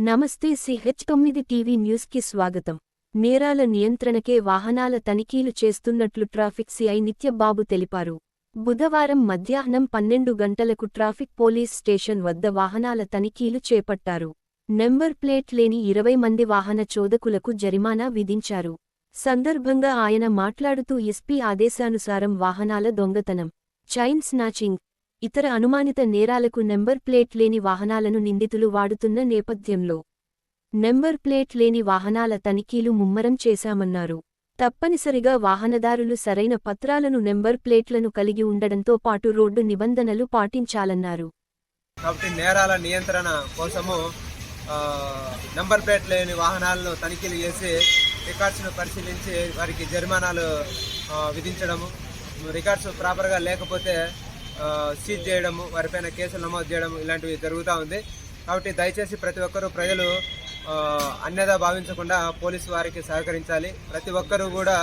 నమస్తే సిహెచ్ తొమ్మిది టీవీ న్యూస్కి స్వాగతం. నేరాల నియంత్రణకే వాహనాల తనిఖీలు చేస్తున్నట్లు ట్రాఫిక్ సిఐ నిత్యబాబు తెలిపారు. బుధవారం మధ్యాహ్నం పన్నెండు గంటలకు ట్రాఫిక్ పోలీస్ స్టేషన్ వద్ద వాహనాల తనిఖీలు చేపట్టారు. నెంబర్ ప్లేట్ లేని ఇరవై మంది వాహన చోదకులకు జరిమానా విధించారు. సందర్భంగా ఆయన మాట్లాడుతూ ఎస్పీ ఆదేశానుసారం వాహనాల దొంగతనం చైన్ స్నాచింగ్ ఇతర అనుమానిత నేరాలకు నెంబర్ ప్లేట్ లేని వాహనాలను నిందితులు వాడుతున్న నేపథ్యంలో నెంబర్ ప్లేట్ లేని వాహనాల తనిఖీలు ముమ్మరం చేశామన్నారు. తప్పనిసరిగా వాహనదారులు సరైన పత్రాలను నెంబర్ ప్లేట్లను కలిగి ఉండడంతో పాటు రోడ్డు నిబంధనలు పాటించాలన్నారు. కాబట్టి నేరాల నియంత్రణ కోసము నెంబర్ ప్లేట్ లేని వాహనాలను తనిఖీలు చేసి రికార్డ్స్ను పరిశీలించి వారికి జరిమానాలు విధించడము. రికార్డ్స్ ప్రాపర్గా లేకపోతే సీజ్ చేయడము వారిపైన కేసులు నమోదు చేయడం ఇలాంటివి జరుగుతూ ఉంది. కాబట్టి దయచేసి ప్రతి ఒక్కరూ ప్రజలు అన్యదా భావించకుండా పోలీసు వారికి సహకరించాలి. ప్రతి ఒక్కరూ కూడా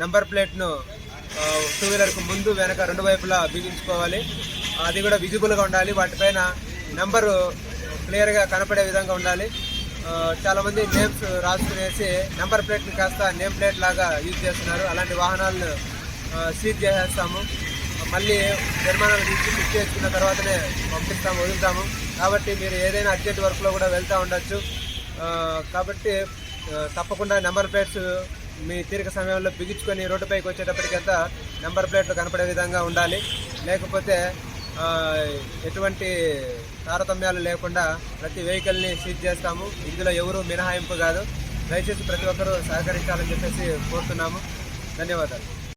నెంబర్ నంబర్ ప్లేట్ను టూ వీలర్కు ముందు వెనక రెండు వైపులా బిగించుకోవాలి. అది కూడా విజిబుల్గా ఉండాలి. వాటిపైన నెంబరు క్లియర్గా కనపడే విధంగా ఉండాలి. చాలామంది నేమ్స్ రాసుకునేసి నెంబర్ ప్లేట్ని కాస్త నేమ్ ప్లేట్ లాగా యూజ్ చేస్తున్నారు. అలాంటి వాహనాలను సీజ్ చేసేస్తాము. మళ్ళీ నిర్మాణాలు తీసి బుక్ చేసుకున్న తర్వాతనే పంపిస్తాము వదులుతాము. కాబట్టి మీరు ఏదైనా అర్జెంట్ వర్క్లో కూడా వెళ్తూ ఉండొచ్చు. కాబట్టి తప్పకుండా నెంబర్ ప్లేట్స్ మీ తీరిక సమయంలో బిగించుకొని రోడ్డుపైకి వచ్చేటప్పటికంతా నెంబర్ ప్లేట్లు కనపడే విధంగా ఉండాలి. లేకపోతే ఎటువంటి తారతమ్యాలు లేకుండా ప్రతి వెహికల్ని సీజ్ చేస్తాము. ఇందులో ఎవరు మినహాయింపు కాదు. దయచేసి ప్రతి ఒక్కరూ సహకరించాలని చెప్పేసి కోరుతున్నాము. ధన్యవాదాలు.